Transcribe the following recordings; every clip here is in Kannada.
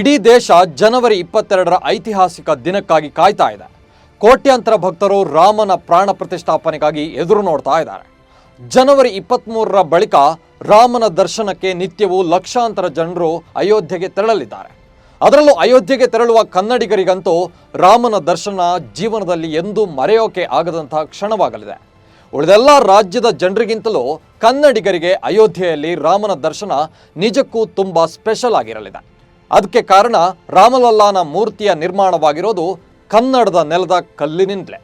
ಇಡೀ ದೇಶ ಜನವರಿ ಇಪ್ಪತ್ತೆರಡರ ಐತಿಹಾಸಿಕ ದಿನಕ್ಕಾಗಿ ಕಾಯ್ತಾ ಇದೆ. ಕೋಟ್ಯಾಂತರ ಭಕ್ತರು ರಾಮನ ಪ್ರಾಣ ಪ್ರತಿಷ್ಠಾಪನೆಗಾಗಿ ಎದುರು ನೋಡ್ತಾ ಇದ್ದಾರೆ. ಜನವರಿ ಇಪ್ಪತ್ತ್ಮೂರರ ಬಳಿಕ ರಾಮನ ದರ್ಶನಕ್ಕೆ ನಿತ್ಯವೂ ಲಕ್ಷಾಂತರ ಜನರು ಅಯೋಧ್ಯೆಗೆ ತೆರಳಲಿದ್ದಾರೆ. ಅದರಲ್ಲೂ ಅಯೋಧ್ಯೆಗೆ ತೆರಳುವ ಕನ್ನಡಿಗರಿಗಂತೂ ರಾಮನ ದರ್ಶನ ಜೀವನದಲ್ಲಿ ಎಂದೂ ಮರೆಯೋಕೆ ಆಗದಂತಹ ಕ್ಷಣವಾಗಲಿದೆ. ಉಳಿದೆಲ್ಲ ರಾಜ್ಯದ ಜನರಿಗಿಂತಲೂ ಕನ್ನಡಿಗರಿಗೆ ಅಯೋಧ್ಯೆಯಲ್ಲಿ ರಾಮನ ದರ್ಶನ ನಿಜಕ್ಕೂ ತುಂಬ ಸ್ಪೆಷಲ್ ಆಗಿರಲಿದೆ. ಅದಕ್ಕೆ ಕಾರಣ ರಾಮಲಲ್ಲಾನ ಮೂರ್ತಿಯ ನಿರ್ಮಾಣವಾಗಿರೋದು ಕನ್ನಡದ ನೆಲದ ಕಲ್ಲಿನಿಂದಲೇ.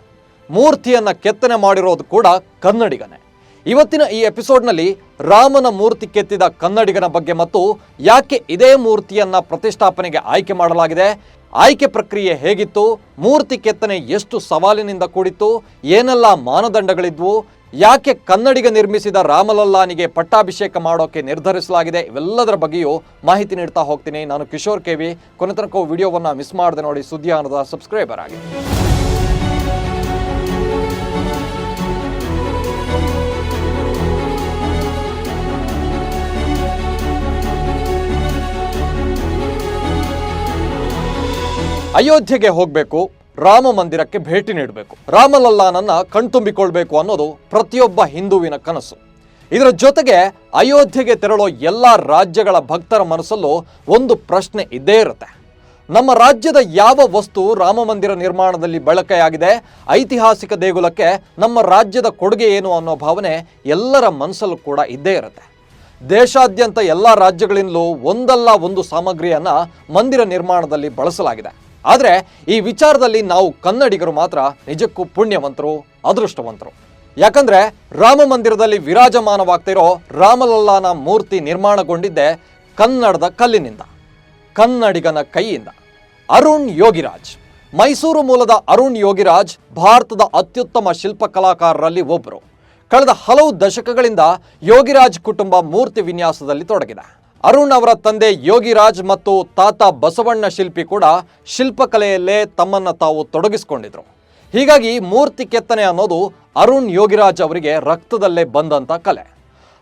ಮೂರ್ತಿಯನ್ನು ಕೆತ್ತನೆ ಮಾಡಿರೋದು ಕೂಡ ಕನ್ನಡಿಗನೇ. ಇವತ್ತಿನ ಈ ಎಪಿಸೋಡ್ನಲ್ಲಿ ರಾಮನ ಮೂರ್ತಿ ಕೆತ್ತಿದ ಕನ್ನಡಿಗನ ಬಗ್ಗೆ ಮತ್ತು ಯಾಕೆ ಇದೇ ಮೂರ್ತಿಯನ್ನ ಪ್ರತಿಷ್ಠಾಪನೆಗೆ ಆಯ್ಕೆ ಮಾಡಲಾಗಿದೆ, ಆಯ್ಕೆ ಪ್ರಕ್ರಿಯೆ ಹೇಗಿತ್ತು, ಮೂರ್ತಿ ಕೆತ್ತನೆ ಎಷ್ಟು ಸವಾಲಿನಿಂದ ಕೂಡಿತ್ತು, ಏನೆಲ್ಲ ಮಾನದಂಡಗಳಿದ್ವು ಯಾಕೆ ಕನ್ನಡಿಗ ನಿರ್ಮಿಸಿದ ರಾಮಲಲ್ಲಾನಿಗೆ ಪಟ್ಟಾಭಿಷೇಕ ಮಾಡೋಕೆ ನಿರ್ಧರಿಸಲಾಗಿದೆ? ಇವೆಲ್ಲದರ ಬಗ್ಗೆಯೂ ಮಾಹಿತಿ ನೀಡ್ತಾ ಹೋಗ್ತೀನಿ. ನಾನು ಕಿಶೋರ್ ಕೆವಿ ಕೊನೆ ತನಕ ವಿಡಿಯೋವನ್ನು ಮಿಸ್ ಮಾಡದೆ ನೋಡಿ ಸುದ್ದಿಯಾನದ ಸಬ್ಸ್ಕ್ರೈಬರ್ ಆಗಿ. ಅಯೋಧ್ಯೆಗೆ ಹೋಗಬೇಕು. ರಾಮ ಮಂದಿರಕ್ಕೆ ಭೇಟಿ ನೀಡಬೇಕು. ರಾಮಲಲ್ಲಾನನ್ನ ಕಣ್ತುಂಬಿಕೊಳ್ಬೇಕು ಅನ್ನೋದು ಪ್ರತಿಯೊಬ್ಬ ಹಿಂದುವಿನ ಕನಸು. ಇದರ ಜೊತೆಗೆ ಅಯೋಧ್ಯೆಗೆ ತೆರಳೋ ಎಲ್ಲ ರಾಜ್ಯಗಳ ಭಕ್ತರ ಮನಸ್ಸಲ್ಲೂ ಒಂದು ಪ್ರಶ್ನೆ ಇದ್ದೇ ಇರುತ್ತೆ. ನಮ್ಮ ರಾಜ್ಯದ ಯಾವ ವಸ್ತು ರಾಮ ಮಂದಿರ ನಿರ್ಮಾಣದಲ್ಲಿ ಬಳಕೆಯಾಗಿದೆ, ಐತಿಹಾಸಿಕ ದೇಗುಲಕ್ಕೆ ನಮ್ಮ ರಾಜ್ಯದ ಕೊಡುಗೆ ಏನು ಅನ್ನೋ ಭಾವನೆ ಎಲ್ಲರ ಮನಸ್ಸಲ್ಲೂ ಕೂಡ ಇದ್ದೇ ಇರುತ್ತೆ. ದೇಶಾದ್ಯಂತ ಎಲ್ಲ ರಾಜ್ಯಗಳಿಂದಲೂ ಒಂದಲ್ಲ ಒಂದು ಸಾಮಗ್ರಿಯನ್ನು ಮಂದಿರ ನಿರ್ಮಾಣದಲ್ಲಿ ಬಳಸಲಾಗಿದೆ. ಆದರೆ ಈ ವಿಚಾರದಲ್ಲಿ ನಾವು ಕನ್ನಡಿಗರು ಮಾತ್ರ ನಿಜಕ್ಕೂ ಪುಣ್ಯವಂತರು, ಅದೃಷ್ಟವಂತರು. ಯಾಕಂದ್ರೆ ರಾಮ ಮಂದಿರದಲ್ಲಿ ವಿರಾಜಮಾನವಾಗ್ತಿರೋ ರಾಮಲಲ್ಲಾನ ಮೂರ್ತಿ ನಿರ್ಮಾಣಗೊಂಡಿದ್ದೆ ಕನ್ನಡದ ಕಲ್ಲಿನಿಂದ, ಕನ್ನಡಿಗನ ಕೈಯಿಂದ. ಅರುಣ್ ಯೋಗಿರಾಜ್. ಮೈಸೂರು ಮೂಲದ ಅರುಣ್ ಯೋಗಿರಾಜ್ ಭಾರತದ ಅತ್ಯುತ್ತಮ ಶಿಲ್ಪಕಲಾಕಾರರಲ್ಲಿ ಒಬ್ಬರು ಕಳೆದ ಹಲವು ದಶಕಗಳಿಂದ ಯೋಗಿರಾಜ್ ಕುಟುಂಬ ಮೂರ್ತಿ ವಿನ್ಯಾಸದಲ್ಲಿ ತೊಡಗಿದೆ. ಅರುಣ್ ಅವರ ತಂದೆ ಯೋಗಿರಾಜ್ ಮತ್ತು ತಾತ ಬಸವಣ್ಣ ಶಿಲ್ಪಿ ಕೂಡ ಶಿಲ್ಪಕಲೆಯಲ್ಲೇ ತಮ್ಮನ್ನ ತಾವು ತೊಡಗಿಸಿಕೊಂಡಿದ್ರು. ಹೀಗಾಗಿ ಮೂರ್ತಿ ಕೆತ್ತನೆ ಅನ್ನೋದು ಅರುಣ್ ಯೋಗಿರಾಜ್ ಅವರಿಗೆ ರಕ್ತದಲ್ಲೇ ಬಂದಂತ ಕಲೆ.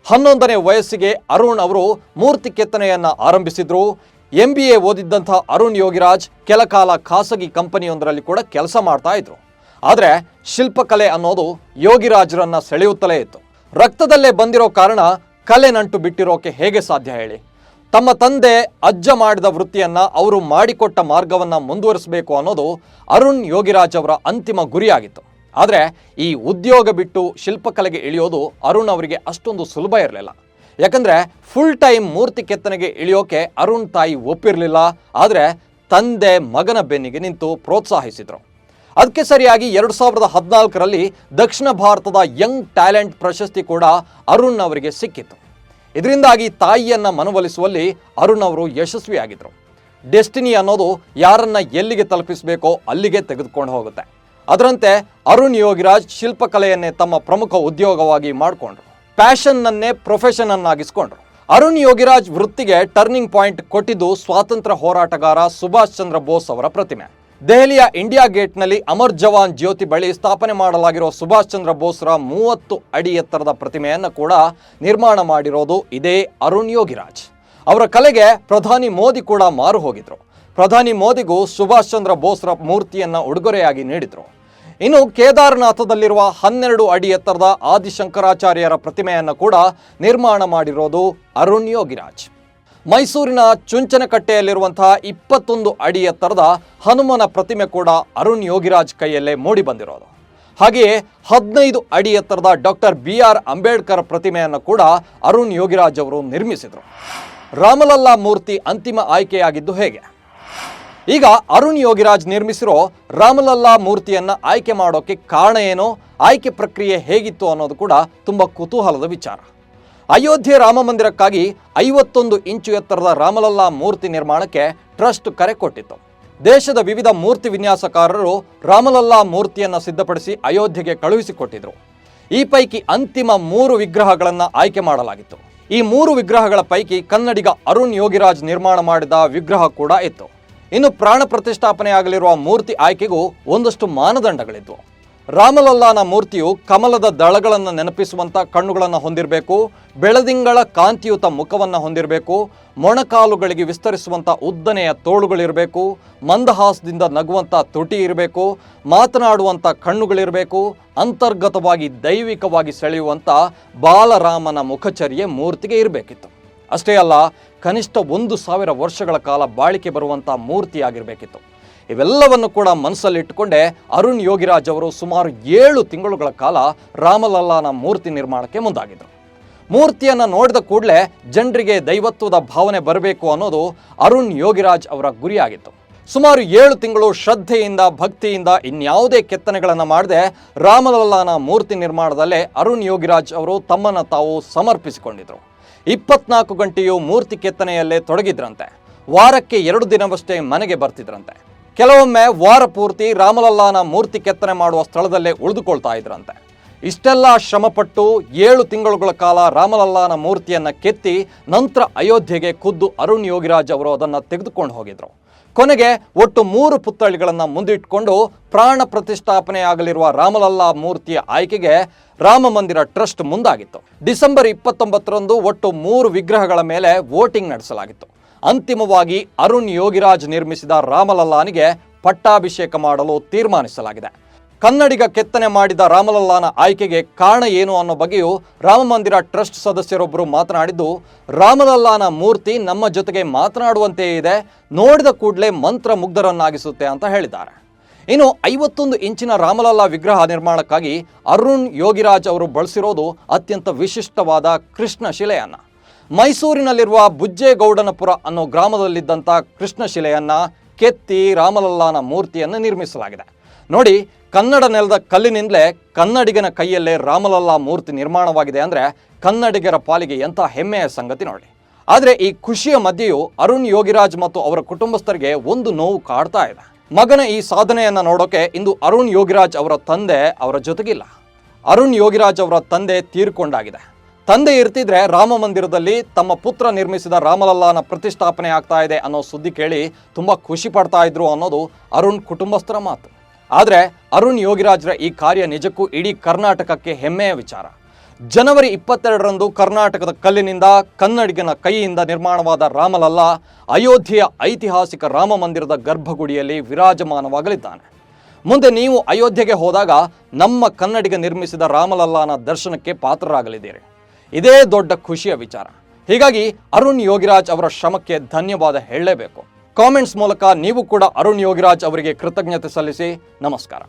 ಹನ್ನೊಂದನೇ ವಯಸ್ಸಿಗೆ ಅರುಣ್ ಅವರು ಮೂರ್ತಿ ಕೆತ್ತನೆಯನ್ನ ಆರಂಭಿಸಿದ್ರು. ಎಂ ಬಿ ಎ ಓದಿದ್ದಂಥ ಅರುಣ್ ಯೋಗಿರಾಜ್ ಕೆಲ ಕಾಲ ಖಾಸಗಿ ಕಂಪನಿಯೊಂದರಲ್ಲಿ ಕೂಡ ಕೆಲಸ ಮಾಡ್ತಾ ಇದ್ರು. ಆದರೆ ಶಿಲ್ಪಕಲೆ ಅನ್ನೋದು ಯೋಗಿರಾಜ್ರನ್ನ ಸೆಳೆಯುತ್ತಲೇ ಇತ್ತು. ರಕ್ತದಲ್ಲೇ ಬಂದಿರೋ ಕಾರಣ ಕಲೆ ನಂಟು ಬಿಟ್ಟಿರೋಕೆ ಹೇಗೆ ಸಾಧ್ಯ ಹೇಳಿ? ತಮ್ಮ ತಂದೆ ಅಜ್ಜ ಮಾಡಿದ ವೃತ್ತಿಯನ್ನ ಅವರು ಮಾಡಿಕೊಟ್ಟ ಮಾರ್ಗವನ್ನ ಮುಂದುವರಿಸಬೇಕು ಅನ್ನೋದು ಅರುಣ್ ಯೋಗಿರಾಜ್ ಅವರ ಅಂತಿಮ ಗುರಿಯಾಗಿತ್ತು. ಆದರೆ ಈ ಉದ್ಯೋಗ ಬಿಟ್ಟು ಶಿಲ್ಪಕಲೆಗೆ ಇಳಿಯೋದು ಅರುಣ್ ಅವರಿಗೆ ಅಷ್ಟೊಂದು ಸುಲಭ ಇರಲಿಲ್ಲ. ಯಾಕಂದರೆ ಫುಲ್ ಟೈಮ್ ಮೂರ್ತಿ ಕೆತ್ತನೆಗೆ ಇಳಿಯೋಕೆ ಅರುಣ್ ತಾಯಿ ಒಪ್ಪಿರಲಿಲ್ಲ. ಆದರೆ ತಂದೆ ಮಗನ ಬೆನ್ನಿಗೆ ನಿಂತು ಪ್ರೋತ್ಸಾಹಿಸಿದರು. ಅದಕ್ಕೆ ಸರಿಯಾಗಿ ಎರಡು ಸಾವಿರದ ಹದಿನಾಲ್ಕರಲ್ಲಿ ದಕ್ಷಿಣ ಭಾರತದ ಯಂಗ್ ಟ್ಯಾಲೆಂಟ್ ಪ್ರಶಸ್ತಿ ಕೂಡ ಅರುಣ್ ಅವರಿಗೆ ಸಿಕ್ಕಿತ್ತು. ಇದರಿಂದಾಗಿ ತಾಯಿಯನ್ನ ಮನವೊಲಿಸುವಲ್ಲಿ ಅರುಣ್ ಅವರು ಯಶಸ್ವಿಯಾಗಿದ್ದರು ಡೆಸ್ಟಿನಿ ಅನ್ನೋದು ಯಾರನ್ನ ಎಲ್ಲಿಗೆ ತಲುಪಿಸಬೇಕೋ ಅಲ್ಲಿಗೆ ತೆಗೆದುಕೊಂಡು ಹೋಗುತ್ತೆ. ಅದರಂತೆ ಅರುಣ್ ಯೋಗಿರಾಜ್ ಶಿಲ್ಪಕಲೆಯನ್ನೇ ತಮ್ಮ ಪ್ರಮುಖ ಉದ್ಯೋಗವಾಗಿ ಮಾಡಿಕೊಂಡ್ರು. ಪ್ಯಾಷನ್ನನ್ನೇ ಪ್ರೊಫೆಷನ್ ಅನ್ನಾಗಿಸ್ಕೊಂಡ್ರು ಅರುಣ್ ಯೋಗಿರಾಜ್ ವೃತ್ತಿಗೆ ಟರ್ನಿಂಗ್ ಪಾಯಿಂಟ್ ಕೊಟ್ಟಿದ್ದು ಸ್ವಾತಂತ್ರ್ಯ ಹೋರಾಟಗಾರ ಸುಭಾಷ್ ಚಂದ್ರ ಬೋಸ್ ಅವರ ಪ್ರತಿಮೆ. ದೆಹಲಿಯ ಇಂಡಿಯಾ ಗೇಟ್ನಲ್ಲಿ ಅಮರ್ ಜವಾನ್ ಜ್ಯೋತಿ ಬಳಿ ಸ್ಥಾಪನೆ ಮಾಡಲಾಗಿರೋ ಸುಭಾಷ್ ಚಂದ್ರ ಬೋಸ್ರ ಮೂವತ್ತು ಅಡಿ ಎತ್ತರದ ಪ್ರತಿಮೆಯನ್ನು ಕೂಡ ನಿರ್ಮಾಣ ಮಾಡಿರೋದು ಇದೇ ಅರುಣ್ ಯೋಗಿರಾಜ್. ಅವರ ಕಲೆಗೆ ಪ್ರಧಾನಿ ಮೋದಿ ಕೂಡ ಮಾರು ಹೋಗಿದ್ರು. ಪ್ರಧಾನಿ ಮೋದಿಗೂ ಸುಭಾಷ್ ಚಂದ್ರ ಬೋಸ್ರ ಮೂರ್ತಿಯನ್ನು ಉಡುಗೊರೆಯಾಗಿ ನೀಡಿದರು. ಇನ್ನು ಕೇದಾರನಾಥದಲ್ಲಿರುವ ಹನ್ನೆರಡು ಅಡಿ ಎತ್ತರದ ಆದಿಶಂಕರಾಚಾರ್ಯರ ಪ್ರತಿಮೆಯನ್ನು ಕೂಡ ನಿರ್ಮಾಣ ಮಾಡಿರೋದು ಅರುಣ್ ಯೋಗಿರಾಜ್. ಮೈಸೂರಿನ ಚುಂಚನಕಟ್ಟೆಯಲ್ಲಿರುವಂತಹ ಇಪ್ಪತ್ತೊಂದು ಅಡಿ ಎತ್ತರದ ಹನುಮನ ಪ್ರತಿಮೆ ಕೂಡ ಅರುಣ್ ಯೋಗಿರಾಜ್ ಕೈಯಲ್ಲೇ ಮೂಡಿ ಬಂದಿರೋದು. ಹಾಗೆಯೇ ಹದಿನೈದು ಅಡಿ ಎತ್ತರದ ಡಾಕ್ಟರ್ ಬಿ ಆರ್ ಅಂಬೇಡ್ಕರ್ ಪ್ರತಿಮೆಯನ್ನು ಕೂಡ ಅರುಣ್ ಯೋಗಿರಾಜ್ ಅವರು ನಿರ್ಮಿಸಿದರು. ರಾಮಲಲ್ಲಾ ಮೂರ್ತಿ ಅಂತಿಮ ಆಯ್ಕೆಯಾಗಿದ್ದು ಹೇಗೆ? ಈಗ ಅರುಣ್ ಯೋಗಿರಾಜ್ ನಿರ್ಮಿಸಿರೋ ರಾಮಲಲ್ಲಾ ಮೂರ್ತಿಯನ್ನ ಆಯ್ಕೆ ಮಾಡೋಕೆ ಕಾರಣ ಏನು? ಆಯ್ಕೆ ಪ್ರಕ್ರಿಯೆ ಹೇಗಿತ್ತು ಅನ್ನೋದು ಕೂಡ ತುಂಬ ಕುತೂಹಲದ ವಿಚಾರ. ಅಯೋಧ್ಯೆ ರಾಮ ಮಂದಿರಕ್ಕಾಗಿ ಐವತ್ತೊಂದು ಇಂಚು ಎತ್ತರದ ರಾಮಲಲ್ಲಾ ಮೂರ್ತಿ ನಿರ್ಮಾಣಕ್ಕೆ ಟ್ರಸ್ಟ್ ಕರೆ ಕೊಟ್ಟಿತ್ತು ದೇಶದ ವಿವಿಧ ಮೂರ್ತಿ ವಿನ್ಯಾಸಕಾರರು ರಾಮಲಲ್ಲಾ ಮೂರ್ತಿಯನ್ನು ಸಿದ್ಧಪಡಿಸಿ ಅಯೋಧ್ಯೆಗೆ ಕಳುಹಿಸಿಕೊಟ್ಟಿದ್ರು. ಈ ಪೈಕಿ ಅಂತಿಮ ಮೂರು ವಿಗ್ರಹಗಳನ್ನು ಆಯ್ಕೆ ಮಾಡಲಾಗಿತ್ತು. ಈ ಮೂರು ವಿಗ್ರಹಗಳ ಪೈಕಿ ಕನ್ನಡಿಗ ಅರುಣ್ ಯೋಗಿರಾಜ್ ನಿರ್ಮಾಣ ಮಾಡಿದ ವಿಗ್ರಹ ಕೂಡ ಇತ್ತು. ಇನ್ನು ಪ್ರಾಣ ಪ್ರತಿಷ್ಠಾಪನೆಯಾಗಲಿರುವ ಮೂರ್ತಿ ಆಯ್ಕೆಗೂ ಒಂದಷ್ಟು ಮಾನದಂಡಗಳಿದ್ವು. ರಾಮಲಲ್ಲಾನ ಮೂರ್ತಿಯು ಕಮಲದ ದಳಗಳನ್ನು ನೆನಪಿಸುವಂಥ ಕಣ್ಣುಗಳನ್ನು ಹೊಂದಿರಬೇಕು, ಬೆಳದಿಂಗಳ ಕಾಂತಿಯುತ ಮುಖವನ್ನು ಹೊಂದಿರಬೇಕು, ಮೊಣಕಾಲುಗಳಿಗೆ ವಿಸ್ತರಿಸುವಂಥ ಉದ್ದನೆಯ ತೋಳುಗಳಿರಬೇಕು, ಮಂದಹಾಸದಿಂದ ನಗುವಂಥ ತುಟಿ ಇರಬೇಕು ಮಾತನಾಡುವಂಥ ಕಣ್ಣುಗಳಿರಬೇಕು, ಅಂತರ್ಗತವಾಗಿ ದೈವಿಕವಾಗಿ ಸೆಳೆಯುವಂಥ ಬಾಲರಾಮನ ಮುಖಚರ್ಯೆ ಮೂರ್ತಿಗೆ ಇರಬೇಕಿತ್ತು. ಅಷ್ಟೇ ಅಲ್ಲ, ಕನಿಷ್ಠ ಒಂದು ಸಾವಿರ ವರ್ಷಗಳ ಕಾಲ ಬಾಳಿಕೆ ಬರುವಂಥ ಮೂರ್ತಿಯಾಗಿರಬೇಕಿತ್ತು. ಇವೆಲ್ಲವನ್ನು ಕೂಡ ಮನಸ್ಸಲ್ಲಿಟ್ಟುಕೊಂಡೇ ಅರುಣ್ ಯೋಗಿರಾಜ್ ಅವರು ಸುಮಾರು ಏಳು ತಿಂಗಳುಗಳ ಕಾಲ ರಾಮಲಲ್ಲಾನ ಮೂರ್ತಿ ನಿರ್ಮಾಣಕ್ಕೆ ಮುಂದಾಗಿದ್ದರು ಮೂರ್ತಿಯನ್ನು ನೋಡಿದ ಕೂಡಲೇ ಜನರಿಗೆ ದೈವತ್ವದ ಭಾವನೆ ಬರಬೇಕು ಅನ್ನೋದು ಅರುಣ್ ಯೋಗಿರಾಜ್ ಅವರ ಗುರಿಯಾಗಿತ್ತು. ಸುಮಾರು ಏಳು ತಿಂಗಳು ಶ್ರದ್ಧೆಯಿಂದ, ಭಕ್ತಿಯಿಂದ ಇನ್ಯಾವುದೇ ಕೆತ್ತನೆಗಳನ್ನು ಮಾಡದೆ ರಾಮಲಲ್ಲಾನ ಮೂರ್ತಿ ನಿರ್ಮಾಣದಲ್ಲೇ ಅರುಣ್ ಯೋಗಿರಾಜ್ ಅವರು ತಮ್ಮನ್ನು ತಾವು ಸಮರ್ಪಿಸಿಕೊಂಡಿದ್ದರು ಇಪ್ಪತ್ನಾಲ್ಕು ಗಂಟೆಯು ಮೂರ್ತಿ ಕೆತ್ತನೆಯಲ್ಲೇ ತೊಡಗಿದ್ರಂತೆ. ವಾರಕ್ಕೆ ಎರಡು ದಿನವಷ್ಟೇ ಮನೆಗೆ ಬರ್ತಿದ್ರಂತೆ. ಕೆಲವೊಮ್ಮೆ ವಾರ ಪೂರ್ತಿ ರಾಮಲಲ್ಲಾನ ಮೂರ್ತಿ ಕೆತ್ತನೆ ಮಾಡುವ ಸ್ಥಳದಲ್ಲೇ ಉಳಿದುಕೊಳ್ತಾ ಇದ್ರಂತೆ. ಇಷ್ಟೆಲ್ಲ ಶ್ರಮಪಟ್ಟು ಏಳು ತಿಂಗಳುಗಳ ಕಾಲ ರಾಮಲಲ್ಲಾನ ಮೂರ್ತಿಯನ್ನು ಕೆತ್ತಿ ನಂತರ ಅಯೋಧ್ಯೆಗೆ ಖುದ್ದು ಅರುಣ್ ಯೋಗಿರಾಜ್ ಅವರು ಅದನ್ನು ತೆಗೆದುಕೊಂಡು ಹೋಗಿದ್ರು. ಕೊನೆಗೆ ಒಟ್ಟು ಮೂರು ಪುತ್ಥಳಿಗಳನ್ನು ಮುಂದಿಟ್ಟುಕೊಂಡು ಪ್ರಾಣ ಪ್ರತಿಷ್ಠಾಪನೆ ಆಗಲಿರುವ ರಾಮಲಲ್ಲಾ ಮೂರ್ತಿಯ ಆಯ್ಕೆಗೆ ರಾಮ ಮಂದಿರ ಟ್ರಸ್ಟ್ ಮುಂದಾಗಿತ್ತು. ಡಿಸೆಂಬರ್ ಇಪ್ಪತ್ತೊಂಬತ್ತರಂದು ಒಟ್ಟು ಮೂರು ವಿಗ್ರಹಗಳ ಮೇಲೆ ವೋಟಿಂಗ್ ನಡೆಸಲಾಗಿತ್ತು. ಅಂತಿಮವಾಗಿ ಅರುಣ್ ಯೋಗಿರಾಜ್ ನಿರ್ಮಿಸಿದ ರಾಮಲಲ್ಲಾನಿಗೆ ಪಟ್ಟಾಭಿಷೇಕ ಮಾಡಲು ತೀರ್ಮಾನಿಸಲಾಗಿದೆ. ಕನ್ನಡಿಗ ಕೆತ್ತನೆ ಮಾಡಿದ ರಾಮಲಲ್ಲಾನ ಆಯ್ಕೆಗೆ ಕಾರಣ ಏನು ಅನ್ನೋ ಬಗ್ಗೆಯೂ ರಾಮಮಂದಿರ ಟ್ರಸ್ಟ್ ಸದಸ್ಯರೊಬ್ಬರು ಮಾತನಾಡಿದ್ದು, ರಾಮಲಲ್ಲಾನ ಮೂರ್ತಿ ನಮ್ಮ ಜೊತೆಗೆ ಮಾತನಾಡುವಂತೆಯೇ ಇದೆ, ನೋಡಿದ ಕೂಡಲೇ ಮಂತ್ರ ಮುಗ್ಧರನ್ನಾಗಿಸುತ್ತೆ ಅಂತ ಹೇಳಿದ್ದಾರೆ. ಇನ್ನು ಐವತ್ತೊಂದು ಇಂಚಿನ ರಾಮಲಲ್ಲಾ ವಿಗ್ರಹ ನಿರ್ಮಾಣಕ್ಕಾಗಿ ಅರುಣ್ ಯೋಗಿರಾಜ್ ಅವರು ಬಳಸಿರೋದು ಅತ್ಯಂತ ವಿಶಿಷ್ಟವಾದ ಕೃಷ್ಣ ಶಿಲೆಯನ್ನ. ಮೈಸೂರಿನಲ್ಲಿರುವ ಬುಜ್ಜೇಗೌಡನಪುರ ಅನ್ನೋ ಗ್ರಾಮದಲ್ಲಿದ್ದಂಥ ಕೃಷ್ಣಶಿಲೆಯನ್ನು ಕೆತ್ತಿ ರಾಮಲಲ್ಲಾನ ಮೂರ್ತಿಯನ್ನು ನಿರ್ಮಿಸಲಾಗಿದೆ. ನೋಡಿ, ಕನ್ನಡ ನೆಲದ ಕಲ್ಲಿನಿಂದಲೇ ಕನ್ನಡಿಗನ ಕೈಯಲ್ಲೇ ರಾಮಲಲ್ಲಾ ಮೂರ್ತಿ ನಿರ್ಮಾಣವಾಗಿದೆ ಅಂದರೆ ಕನ್ನಡಿಗರ ಪಾಲಿಗೆ ಎಂಥ ಹೆಮ್ಮೆಯ ಸಂಗತಿ ನೋಡಿ. ಆದರೆ ಈ ಖುಷಿಯ ಮಧ್ಯೆಯೂ ಅರುಣ್ ಯೋಗಿರಾಜ್ ಮತ್ತು ಅವರ ಕುಟುಂಬಸ್ಥರಿಗೆ ಒಂದು ನೋವು ಕಾಡ್ತಾ ಇದೆ. ಮಗನ ಈ ಸಾಧನೆಯನ್ನು ನೋಡೋಕೆ ಇಂದು ಅರುಣ್ ಯೋಗಿರಾಜ್ ಅವರ ತಂದೆ ಅವರ ಜೊತೆಗಿಲ್ಲ. ಅರುಣ್ ಯೋಗಿರಾಜ್ ಅವರ ತಂದೆ ತೀರ್ಕೊಂಡಾಗಿದೆ. ತಂದೆ ಇರ್ತಿದ್ರೆ ರಾಮ ಮಂದಿರದಲ್ಲಿ ತಮ್ಮ ಪುತ್ರ ನಿರ್ಮಿಸಿದ ರಾಮಲಲ್ಲಾನ ಪ್ರತಿಷ್ಠಾಪನೆ ಆಗ್ತಾ ಇದೆ ಅನ್ನೋ ಸುದ್ದಿ ಕೇಳಿ ತುಂಬ ಖುಷಿ ಪಡ್ತಾ ಇದ್ರು ಅನ್ನೋದು ಅರುಣ್ ಕುಟುಂಬಸ್ಥರ ಮಾತು. ಆದರೆ ಅರುಣ್ ಯೋಗಿರಾಜ್ರ ಈ ಕಾರ್ಯ ನಿಜಕ್ಕೂ ಇಡೀ ಕರ್ನಾಟಕಕ್ಕೆ ಹೆಮ್ಮೆಯ ವಿಚಾರ. ಜನವರಿ ಇಪ್ಪತ್ತೆರಡರಂದು ಕರ್ನಾಟಕದ ಕಲ್ಲಿನಿಂದ ಕನ್ನಡಿಗನ ಕೈಯಿಂದ ನಿರ್ಮಾಣವಾದ ರಾಮಲಲ್ಲ ಅಯೋಧ್ಯೆಯ ಐತಿಹಾಸಿಕ ರಾಮ ಮಂದಿರದ ಗರ್ಭಗುಡಿಯಲ್ಲಿ ವಿರಾಜಮಾನವಾಗಲಿದ್ದಾನೆ. ಮುಂದೆ ನೀವು ಅಯೋಧ್ಯೆಗೆ ಹೋದಾಗ ನಮ್ಮ ಕನ್ನಡಿಗ ನಿರ್ಮಿಸಿದ ರಾಮಲಲ್ಲಾನ ದರ್ಶನಕ್ಕೆ ಪಾತ್ರರಾಗಲಿದ್ದೀರಿ. ಇದೇ ದೊಡ್ಡ ಖುಷಿಯ ವಿಚಾರ. ಹೀಗಾಗಿ ಅರುಣ್ ಯೋಗಿರಾಜ್ ಅವರ ಶ್ರಮಕ್ಕೆ ಧನ್ಯವಾದ ಹೇಳಲೇಬೇಕು. ಕಾಮೆಂಟ್ಸ್ ಮೂಲಕ ನೀವು ಕೂಡ ಅರುಣ್ ಯೋಗಿರಾಜ್ ಅವರಿಗೆ ಕೃತಜ್ಞತೆ ಸಲ್ಲಿಸಿ ನಮಸ್ಕಾರ.